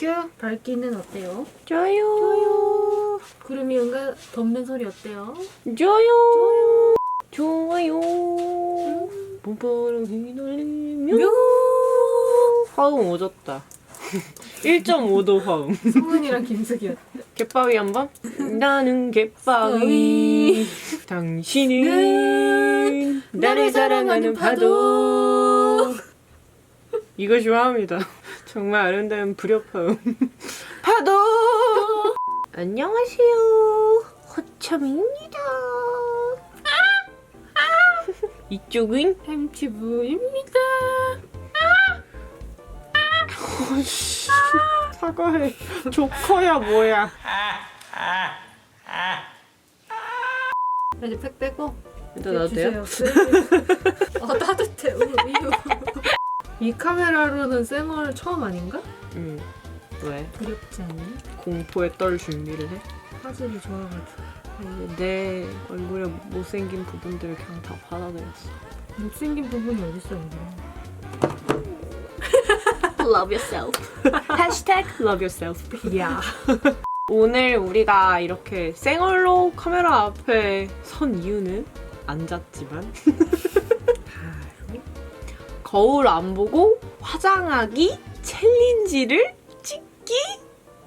큐 밝기는 어때요? 좋아요. 구름이 은가 덮는 소리 어때요? 좋아요. 좋아요. 봄바람 휘날리며 화음 오졌다. 1.5도 화음. 성은이랑 김숙이었. 갯바위 한 번? 나는 갯바위. 당신은 나를 사랑하는 파도. 이거 좋아합니다. 정말 아름다운 불협화음. 파도. 안녕하세요. 허참입니다. 이쪽은 햄티브입니다. 사과해. 조커야 뭐야? 이제 팩 빼고 일단 나도 돼요? 주세요. 아 따뜻해. 우, 이거. 이 카메라로는 쌩얼 처음 아닌가? 응. 왜? 두렵지 않니? 공포에 떨 준비를 해? 화질이 좋아가지고. 내 얼굴에 못생긴 부분들을 그냥 다 받아들였어. 못생긴 부분이 어딨어 여기. Love yourself. Hashtag love yourself. 야. 오늘 우리가 이렇게 생얼로 카메라 앞에 선 이유는 앉았지만 바로 거울 안 보고 화장하기 챌린지를 찍기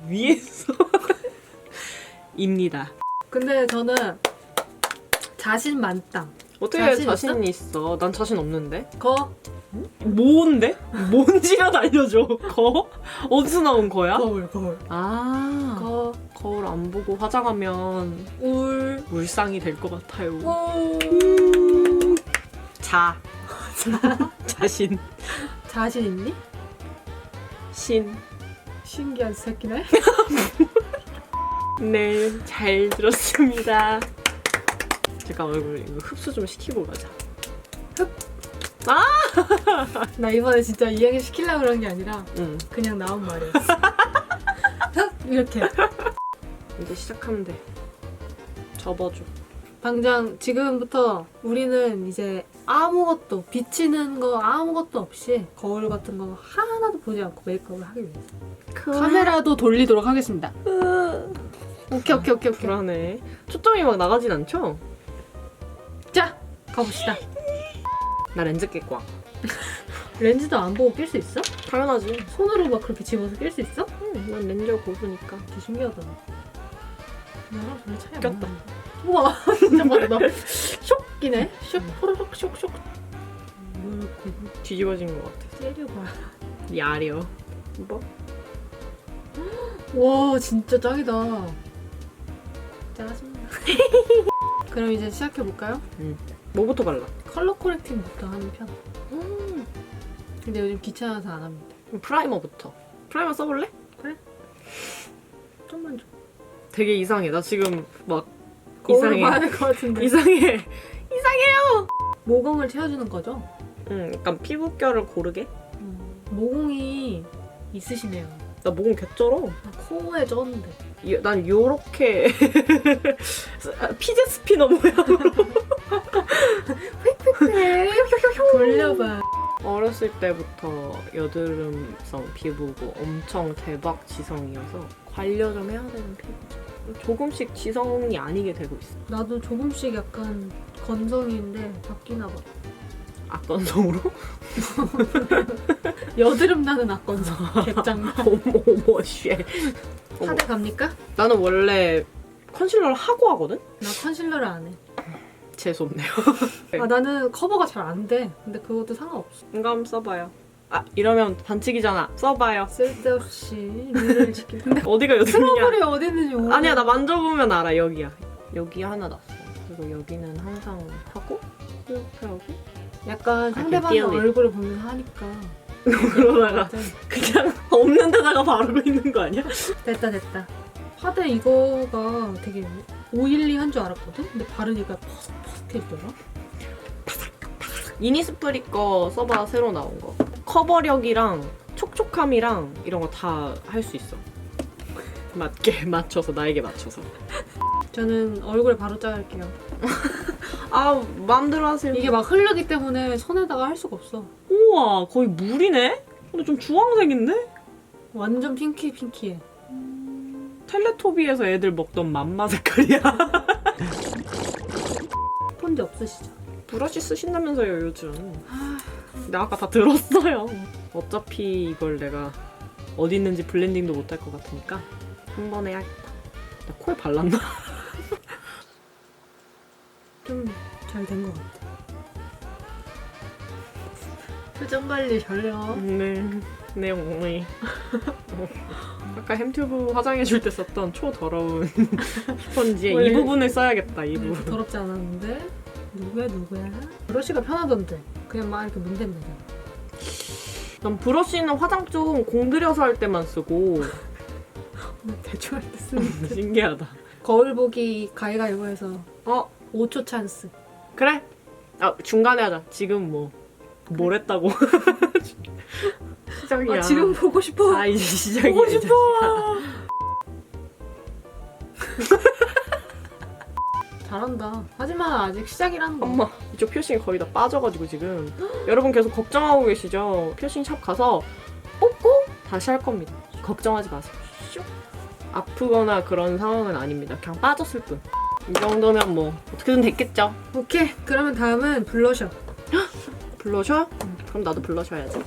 위해서 입니다. 근데 저는 자신 만땅. 어떻게 자신 자신, 있어? 난 자신 없는데. 거 뭔데? 뭔지라도 알려줘. 거? 어디서 나온 거야? 거울 거울. 아 거 거울 안 보고 화장하면 울. 물상이 될 것 같아요. 오. 자. 자신. 자신 있니? 신. 신기한 새끼네. 네, 잘 들었습니다. 잠깐만, 이거 이거 흡수 좀 시키고 가자. 나 이번에 진짜 이야기 시키려고 그런 게 아니라 응, 그냥 나온 말이었어. 이렇게. 이제 시작하면 돼. 접어줘. 당장 지금부터 우리는 이제 아무것도 비치는 거 아무것도 없이 거울 같은 거 하나도 보지 않고 메이크업을 하기 위해서 카메라도 돌리도록 하겠습니다. 오케이 오케이 오케이 오케이. 불안해. 초점이 막 나가진 않죠? 자 가봅시다. 나 렌즈 낄 거 야. 렌즈도 안 보고 낄 수 있어? 당연하지. 손으로 막 그렇게 집어서 낄 수 있어? 응, 난 렌즈 고수니까. 되게 신기하다. 나랑 별로 차이 안 꼈다. 나. 우와 진짜 빠르다. 쇽 끼네. 쇽 포로록 쇽쇽. 뒤집어진 것 같아. 때려봐. 야려. 뭐? 와 진짜 짱이다. 짜증나. 그럼 이제 시작해 볼까요? 뭐부터 발라? 컬러 코렉팅부터 하는 편. 음, 근데 요즘 귀찮아서 안 합니다. 프라이머부터. 프라이머 써볼래? 좀만 좀. 되게 이상해. 나 지금 막 거울 이상해. 봐야 될 것 같은데. 이상해. 모공을 채워주는 거죠? 응, 약간 피부결을 고르게. 음, 모공이 있으시네요. 나 모공 개쩔어. 나 코에 쪘는데. 이- 난 요렇게 피제 스피너 모양으로 돌려봐. 어렸을 때부터 여드름성 피부고 엄청 대박 지성이어서 관려 좀 해야 되는 피부죠. 조금씩 지성이 아니게 되고 있어. 나도 조금씩 약간 건성인데 바뀌나 봐. 악건성으로? 여드름 나는 악건성. 개짱나. 어머 어머 쉣. 어머. 하대 갑니까? 나는 원래 컨실러를 하고 하거든? 나 컨실러를 안 해. 재수없네요. 아 나는 커버가 잘 안 돼. 근데 그것도 상관없어. 인감 써봐요. 아 이러면 반칙이잖아. 써봐요. 쓸데없이 룰을 지키는. 근데 어디가 여드름이냐? 트러블이 어디 있는지 모르. 아니야 나 만져보면 알아 여기야 여기 하나 났어 그리고 여기는 항상 하고 이렇게 하고 약간 can 상대방의 feel it. 얼굴을 보면서 하니까. 그러다가 그냥 없는 데다가 바르고 있는 거 아니야? 됐다 됐다. 화대 이거가 되게 오일리 한 줄 알았거든. 근데 바르니까 퍼석퍼석해지더라. 이니스프리 거 써봐 새로 나온 거 커버력이랑 촉촉함이랑 이런 거 다 할 수 있어 맞게 맞춰서 나에게 맞춰서 저는 얼굴에 바로 짜갈게요. 아 마음대로 하세요 이게 막 흐르기 때문에 손에다가 할 수가 없어. 우와 거의 물이네? 근데 좀 주황색인데? 완전 핑키 핑키해. 텔레토비에서 애들 먹던 맘마 색깔이야. 폰지 없으시죠? 브러쉬 쓰신다면서요 요즘. 근데 아까 다 들었어요. 어차피 이걸 내가 어디 있는지 블렌딩도 못 할 것 같으니까 한 번에 해야겠다. 나 코에 발랐나? 좀 잘 된 것 같아. 표정 관리 잘해요. 네, 네 어머니. 아까 햄튜브 화장해줄 때 썼던 초 더러운 스펀지에 원래- 이 부분을 써야겠다. 이 음, 부분. 더럽지 않았는데 누구야 누구야? 브러쉬가 편하던데 그냥 막 이렇게 문대면 되잖아. 난 브러쉬는 화장 좀 공들여서 할 때만 쓰고 근데 대충 할때 쓰는 신기하다. 거울 보기 가위가위보해서 어 5초 찬스. 그래? 아 중간에 하자. 지금 뭐 뭘 했다고? 시작이야. 아, 지금 보고 싶어. 아 이제 시작이야. 보고 이 싶어. 잘한다. 하지만 아직 시작이라는 거. 엄마 이쪽 피어싱이 거의 다 빠져가지고 지금 여러분 계속 걱정하고 계시죠? 피어싱 샵 가서 뽑고 다시 할 겁니다. 걱정하지 마세요. 슉. 아프거나 그런 상황은 아닙니다. 그냥 빠졌을 뿐. 이 정도면 뭐 어떻게든 됐겠죠. 오케이. 그러면 다음은 블러셔. 블러셔? 그럼 나도 블러셔 해야지.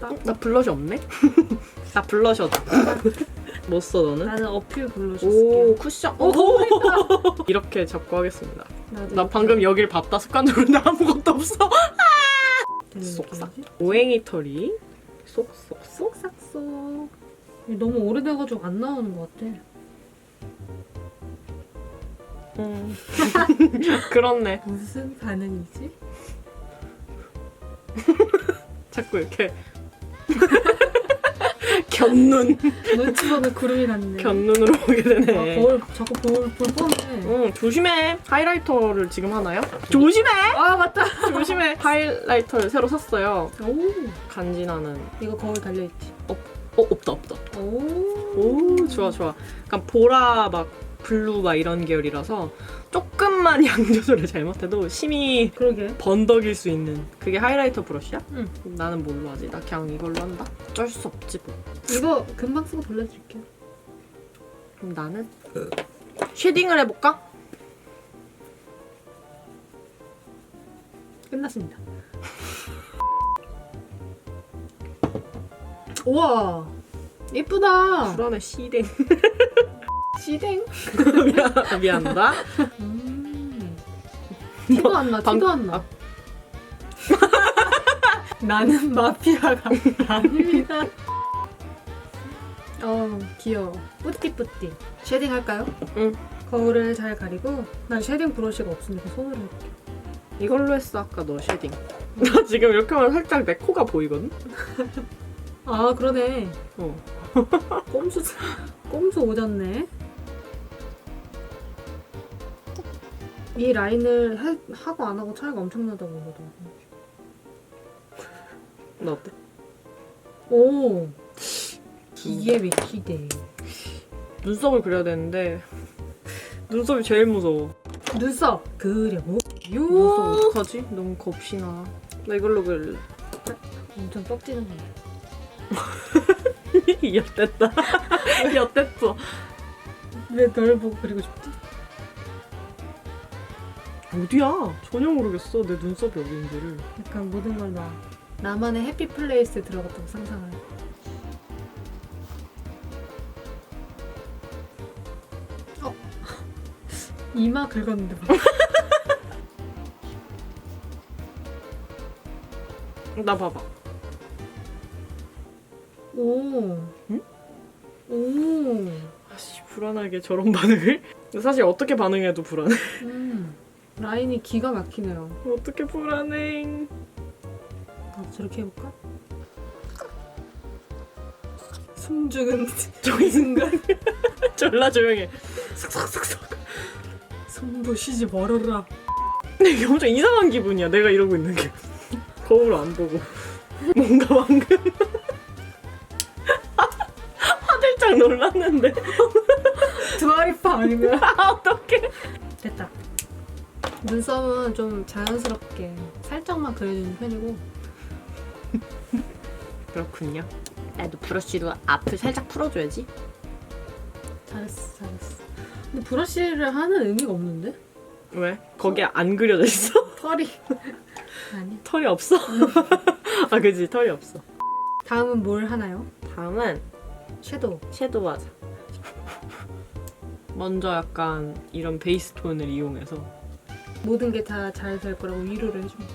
나, 어? 나 블러셔 없네? 나 블러셔다. 뭐 써 너는? 나는 어필 블러셔 오. 쿠션. 오, 너무 예쁘다. 이렇게 잡고 하겠습니다. 나도 나 이렇게 방금 여길 봤다 습관적으로 아무것도 없어. 되는 쏙싹. 느낌이지? 오행이 털이 쏙쏙쏙. 쏙싹쏙. 이게 너무 오래돼가지고 안 나오는 것 같아. 음. 그렇네. 무슨 반응이지? 자꾸 이렇게 견눈 눈치 보는 구름이 같네. 견눈으로 보게 아, 되네. 거울 자꾸 볼, 볼 뻔해. 응 조심해. 하이라이터를 지금 하나요? 조심해. 아 맞다. 조심해. 하이라이터를 새로 샀어요. 오 간지나는. 이거 거울 달려 있지. 어 없다 없다. 오. 오 좋아 좋아. 약간 보라 막 블루 막 이런 계열이라서 조금만 양 조절을 잘못해도 심히 그러게. 번덕일 수 있는 그게 하이라이터 브러쉬야? 응. 나는 뭘로 하지? 나 그냥 이걸로 한다. 어쩔 수 없지 뭐. 이거 금방 쓰고 돌려줄게. 그럼 나는 쉐딩을 해볼까? 끝났습니다. 우와 예쁘다. 불안해 시댕. 시댕. 미안 미안하다. 음. 티도 안 나. 방- 티도 안 나. 아. 나는 마피아가 아닙니다. 어 귀여워. 뿌띠뿌띠. 쉐딩 할까요? 응. 거울을 잘 가리고 난 쉐딩 브러쉬가 없으니까 손으로 해볼게. 이걸로 했어 아까 너 쉐딩. 나 지금 이렇게 하면 살짝 내 코가 보이거든. 아 그러네. 어. 꼼수 꼼수 오졌네. 이 라인을 해- 하고 안 하고 차이가 엄청나다고 그러더라고. 나 어때? 오 기계 미키대. 눈썹을 그려야 되는데 눈썹이 제일 무서워. 눈썹 그려. 눈썹 요. 어떡하지? 너무 겁이나. 나 이걸로 그릴래. 엄청 뻑지는 거야. 엿됐다. 엿됐어. 왜 널 보고 그리고 싶지? 어디야? 전혀 모르겠어. 내 눈썹이 어딘지를. 약간 모든 걸 나. 나만의 해피 플레이스에 들어갔다고 상상을. 해. 어. 이마 긁었는데 봐. 나 봐봐. 오. 응? 오. 아씨 불안하게 저런 반응을? 근데 사실 어떻게 반응해도 불안해. 음. 라인이 기가 막히네요. 어떻게 불안해? 나도 저렇게 해볼까? 숨죽은 저기 순간 졸라 조용해. 삭삭삭삭. 숨도 쉬지. 근데 이게 엄청 이상한 기분이야. 내가 이러고 있는 게 거울 안 보고 뭔가 방금 화들짝 놀랐는데 두아리파 아니면 아 어떡해? 됐다. 눈썹은 좀 자연스럽게 살짝만 그려주는 편이고 그렇군요. 나도 브러쉬로 앞을 살짝 풀어줘야지. 잘했어 잘했어. 근데 브러쉬를 하는 의미가 없는데? 왜? 거기에 안 그려져 있어? 털이 아니. 털이 없어? 아 그지 털이 없어. 다음은 뭘 하나요? 다음은 섀도우. 섀도우 하자. 먼저 약간 이런 베이스 톤을 이용해서 모든 게 다 잘 될 거라고 위로를 해줍니다.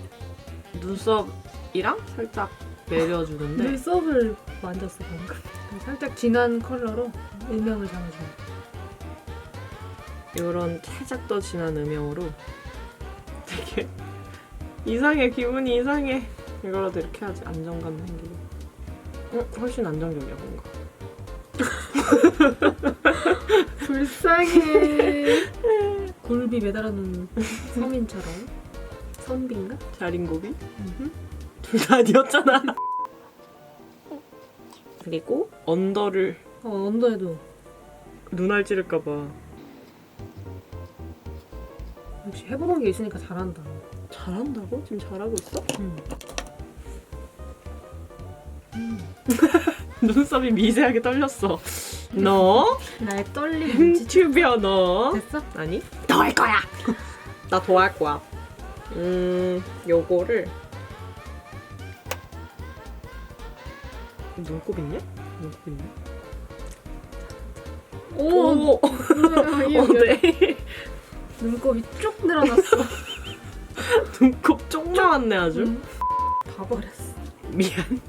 눈썹이랑 살짝 내려주는데 눈썹을 만졌어 방금. 살짝 진한 컬러로 일명을 잡아줘요. 이런 살짝 더 진한 음영으로 되게 이상해 기분이 이상해 이거라도 이렇게 하지 안정감 생기게 어? 훨씬 안정적이야 뭔가 불쌍해. 굴비 매달아놓은 서민처럼. 선비인가? 자린고비 둘다 아니었잖아 그리고 언더를 어 언더에도 눈알 찌를까봐 역시 해보는 게 있으니까 잘한다. 잘한다고? 지금 잘하고 있어? 응. 눈썹이 미세하게 떨렸어 너? 나의 떨림 튜비야 너? 됐어? 아니 더 할 거야 나 더 할 거야 음 요거를 눈곱 있냐? 눈곱 있냐? 오, 오! 어때? 눈곱이 쭉 늘어났어. 눈곱 쪽 나왔네 아주 응. 다 버렸어. 미안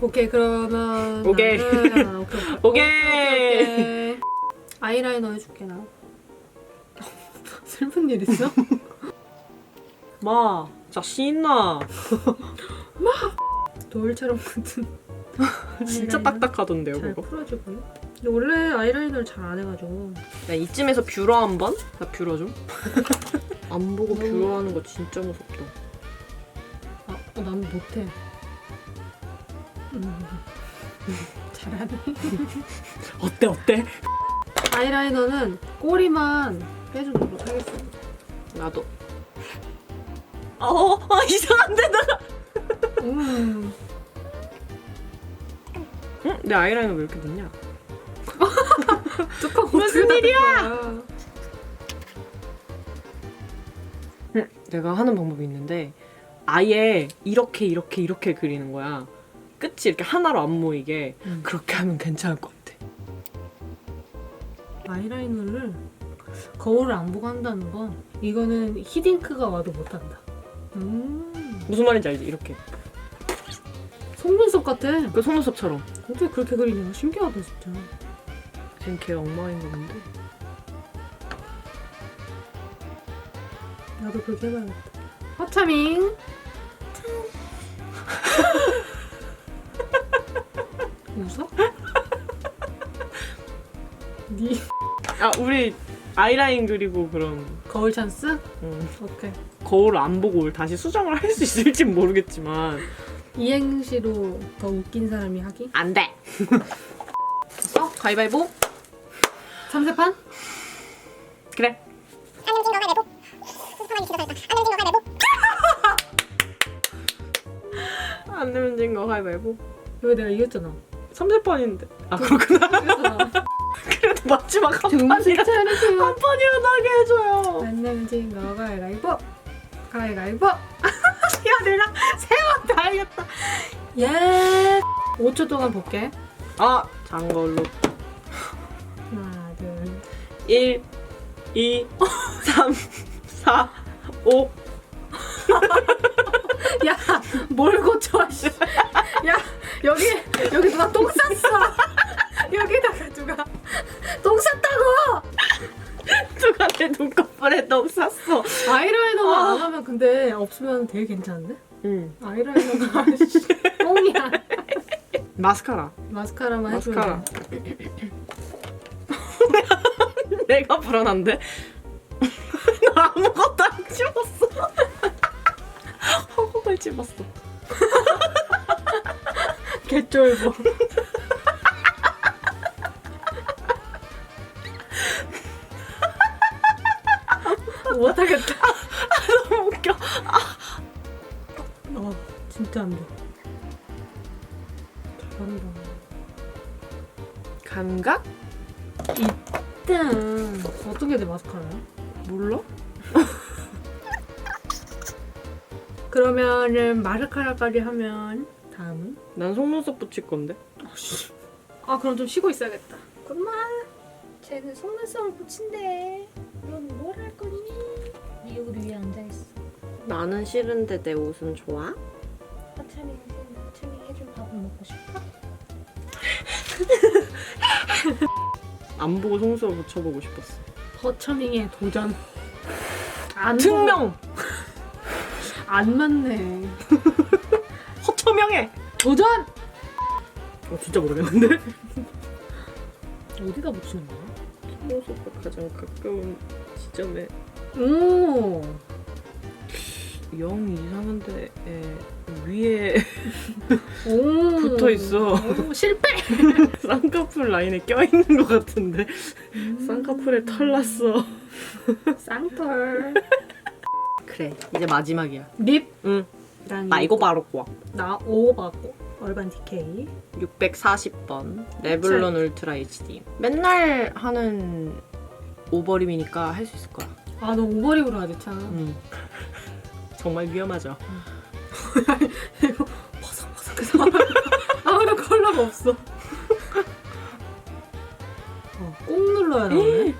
오케이 그러면 오케이. 나는- 오케이. 오케이. 오케이. 아이라이너 해줄게 나. 슬픈 일 있어? 마 진짜 신나 돌처럼 굳은. 진짜 딱딱하던데요 잘 그거 풀어주고요. 근데 원래 아이라이너를 잘 안 해가지고 야 이쯤에서 뷰러 한번? 나 뷰러 좀? 안 보고 뭐. 뷰러 하는 거 진짜 무섭다 아, 어, 난 못해. 음. 잘하네. 어때 어때? 아이라이너는 꼬리만 빼주도록 하겠습니다. 나도 어, 어 이상한데 나 음. 응? 내 아이라이너 왜 이렇게 늦냐? 뚜껑 무슨 일이야? 응, 내가 하는 방법이 있는데 아예 이렇게 이렇게 이렇게 그리는 거야. 끝이 이렇게 하나로 안 모이게 음. 그렇게 하면 괜찮을 것 같아. 아이라이너를 거울을 안 보고 한다는 건 이거는 히딩크가 와도 못한다. 음. 무슨 말인지 알지? 이렇게 속눈썹 같아. 그 속눈썹처럼. 어떻게 그렇게 그리냐? 신기하다 진짜. 지금 걔 엉망인가 본데. 나도 그렇게 해봐야겠다. 허차밍. 웃어? 니 아 우리 아이라인 그리고 그런 거울 찬스? 음, 오케이. 거울을 안 보고 다시 수정을 할 수 있을진 모르겠지만 이행시로 더 웃긴 사람이 하기? 안 돼. 어? 가위바위보? 참새판? 그래. 안 내면 진거 가위바위보. 이거 내가 이겼잖아. 3세판인데. 아 그렇구나. 이겼잖아. 그래도 마지막 한 정신 판이라 차리세요. 한 판이라 나게 해줘요. 안 내면 진거 가위가위보. 가위가위보. 야 내가 세번 다 이겼다. 예. 5초 동안 볼게. 아, 장 걸로. 하나 둘. 1, 2, 3, 4, 5. 야, 뭘 고쳐, 씨. 야, 여기, 여기 누가 똥 쌌어. 여기다가 똥 쌌다고! 누가 내 눈꺼풀에 똥 쌌어. 아이라이너만 아. 안 하면 근데 없으면 되게 괜찮은데? 응. 아이라이너가 씨, 똥이야. 마스카라. 마스카라만 마스카라. 해주면 돼. 내가 불안한데? 나 아무것도 안 집었어. 허공을 집었어. 개쫄보. 못하겠다. 너무 웃겨. 어, 진짜 안 돼. 감각? 일단 어떤 게내 마스카라야? 몰라? 그러면은 마스카라까지 하면 다음은? 난 속눈썹 붙일 건데. 아 그럼 좀 쉬고 있어야겠다. 엄마, 쟤는 속눈썹을 붙인대. 넌 뭘 할 거니? 네 여기 위에 앉아 있어. 나는 싫은데 내 옷은 좋아? 하찬이 하찬이 해준 밥은 먹고 싶어? 안 보고 속눈썹 붙여보고 싶었어. 허처밍의 도전. 안 증명! 보고- 안 맞네. 허처명해! 도전! 어, 진짜 모르겠는데? 어디다 붙이는 거야? 속눈썹과 가장 가까운 지점에 오. 영 이상한데 에, 위에 오. 붙어 있어. 오, 실패. 쌍꺼풀 라인에 껴있는 것 같은데 쌍꺼풀에 털 났어. 쌍털. 그래 이제 마지막이야. 립. 응. 난나 이거 바로 꼬아. 나5 받고. 얼반 DK. 640번 레블론 울트라 HD. 맨날 하는 오버립이니까 할 수 있을 거야. 아, 너 오버립으로 하지 참. 응. 정말 위험하죠. 버석버석해서 아무런 컬러가 없어. 어, 꼭 눌러야 나오네.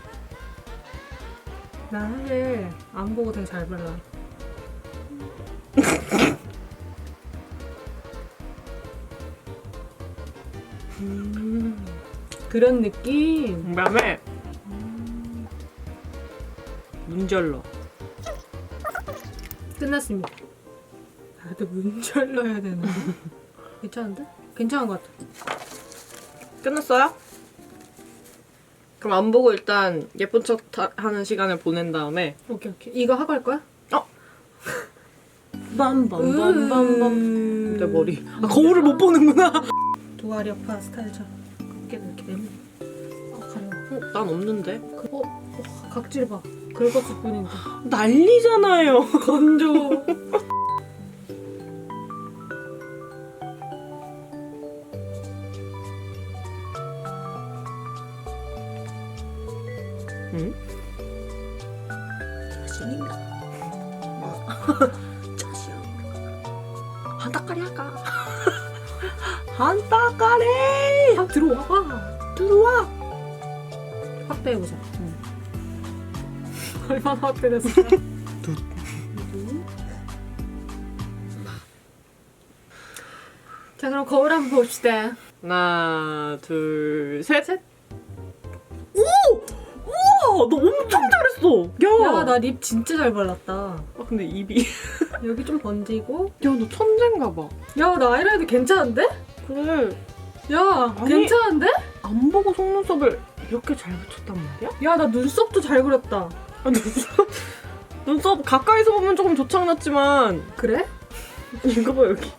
나 사실 안 보고 되게 잘 발라. 그런 느낌. 그다음에 문절러. 끝났습니다. 나도 문절 넣어야 되는데. 괜찮은데? 괜찮은 것 같아. 끝났어요? 그럼 안 보고 일단 예쁜 척 다- 하는 시간을 보낸 다음에 오케이 오케이. 이거 하고 할 거야? 빰빰빰빰빰 내 머리 아 거울을 못 보는구나 두아리어파 스타일처럼 이렇게 이렇게. 아 가려. 어, 난 없는데 그, 어, 어, 각질 봐. 긁었을 뿐인데. 난리잖아요 건조. 두. 자 그럼 거울 한번 봅시다. 하나 둘 셋 셋. 우와 너 엄청 잘했어 야나 립 진짜 잘 발랐다. 아 근데 입이 여기 좀 번지고. 야 너 천재인가 봐 야 나 아이라이너 괜찮은데? 그래 야 아니. 괜찮은데? 안 보고 속눈썹을 이렇게 잘 붙였단 말이야? 야 나 눈썹도 잘 그렸다. 아, 눈썹 눈썹 가까이서 보면 조금 조창났지만. 그래? 이거 봐 여기.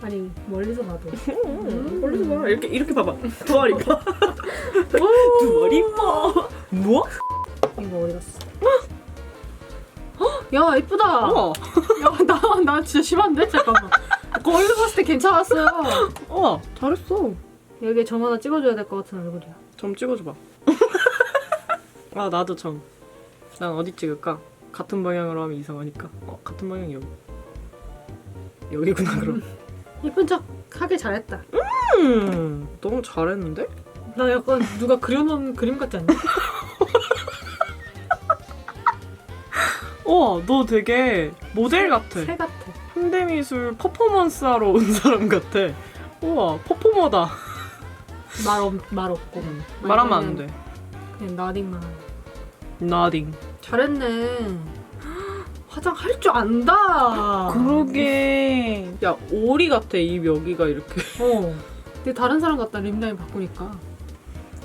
아니 멀리서 봐도. 음, 멀리서 봐. 이렇게 이렇게 봐봐. 두 알이. 봐두 알이 봐 뭐? 이거 어디 갔어? 야 이쁘다. 우와. 야나 나 진짜 심한데? 잠깐만. 거울로 봤을 때 괜찮았어요. 우와 잘했어. 여기에 점 하나 찍어줘야 될 것 같은 얼굴이야. 점 찍어줘봐. 아 나도 점 난 어디 찍을까? 같은 방향으로 하면 이상하니까 어 같은 방향이 여기 여기구나 그럼 이쁜 척 하길 잘했다. 음 너무 잘했는데? 나 약간 누가 그려놓은 그림 같지 않냐? 우와 너 되게 모델 같아 새 같아. 현대 미술 퍼포먼스 하러 온 사람 같아. 우와, 퍼포머다. 말, 없, 말 없고. 말하면 안 돼. 그냥 나딩만 하고. nothing. 잘했네. 화장 할 줄 안다. 그러게. 야, 오리 같아, 입 여기가 이렇게. 어. 근데 다른 사람 같다 립라인 바꾸니까.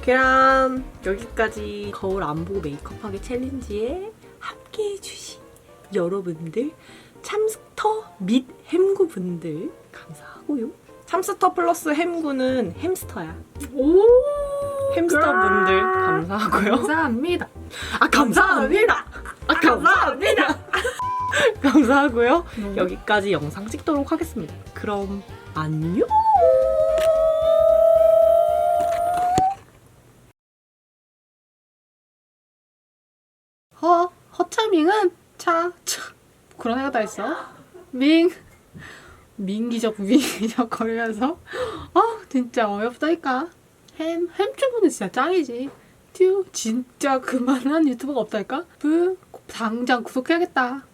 그럼 여기까지 거울 안 보고 메이크업하기 챌린지에 함께해 주신 여러분들, 참스터 및 햄구분들 감사하고요. 참스터 플러스 햄구는 햄스터야. 오. 햄스터분들 아, 감사하고요. 감사합니다. 아 감사합니다. 아 감사합니다. 감사하고요. 네. 여기까지 영상 찍도록 하겠습니다. 그럼 안녕. 다 있어. 밍 민기적 민기적 거리면서 아 진짜 어이없다니까. 햄 햄주부는 진짜 짱이지. 튜 진짜 그만한 유튜버가 없다니까? 브 당장 구독해야겠다